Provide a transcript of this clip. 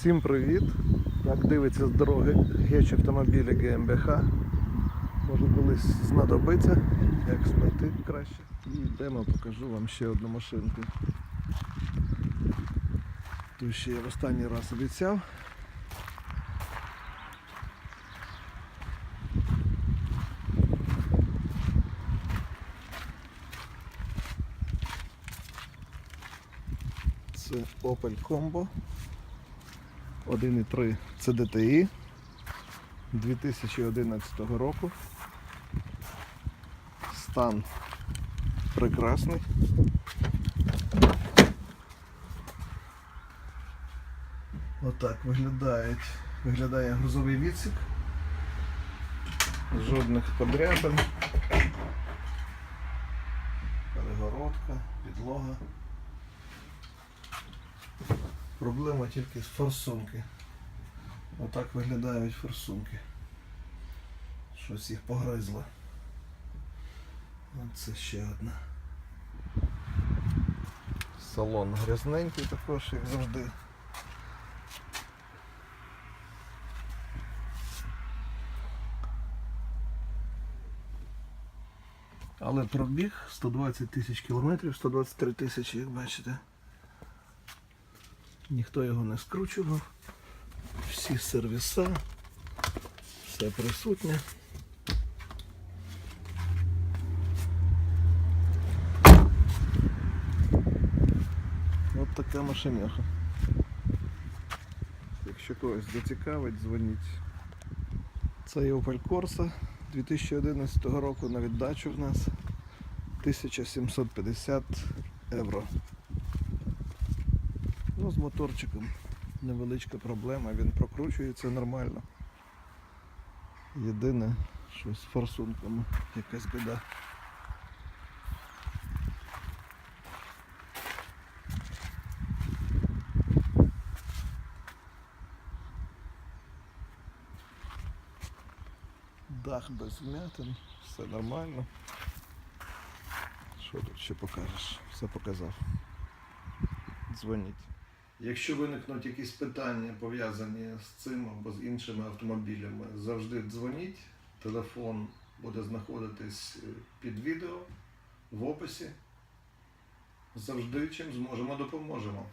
Всім привіт! Як дивиться з дороги геч автомобілі ГМБХ. Може колись знадобиться, як знайти краще. І йдемо, покажу вам ще одну машинку. Ту ще я в останній раз обіцяв. Це Opel Combo 1.3 CDTI 2011 року. Стан прекрасний. Отак виглядають. Виглядає грузовий відсік. Жодних подряпин. Перегородка, підлога. Проблема тільки з форсунки. Отак виглядають форсунки. Щось їх погризло. Оце ще одна. Салон грязненький також, як завжди. Але пробіг 120 тисяч кілометрів, 123 тисячі, як бачите. Ніхто його не скручував. Всі сервіса, все присутнє. От така машиняха. Якщо когось зацікавить, дзвоніть. Це є Opel Corsa 2011 року на віддачу в нас 1750 євро. Ну, з моторчиком невеличка проблема, він прокручується нормально. Єдине, що з форсунками якась біда. Дах без вмятин, все нормально. Що тут ще покажеш? Все показав. Дзвоніть. Якщо виникнуть якісь питання пов'язані з цим або з іншими автомобілями, завжди дзвоніть. Телефон буде знаходитись е, під відео в описі. Завжди чим зможемо допоможемо.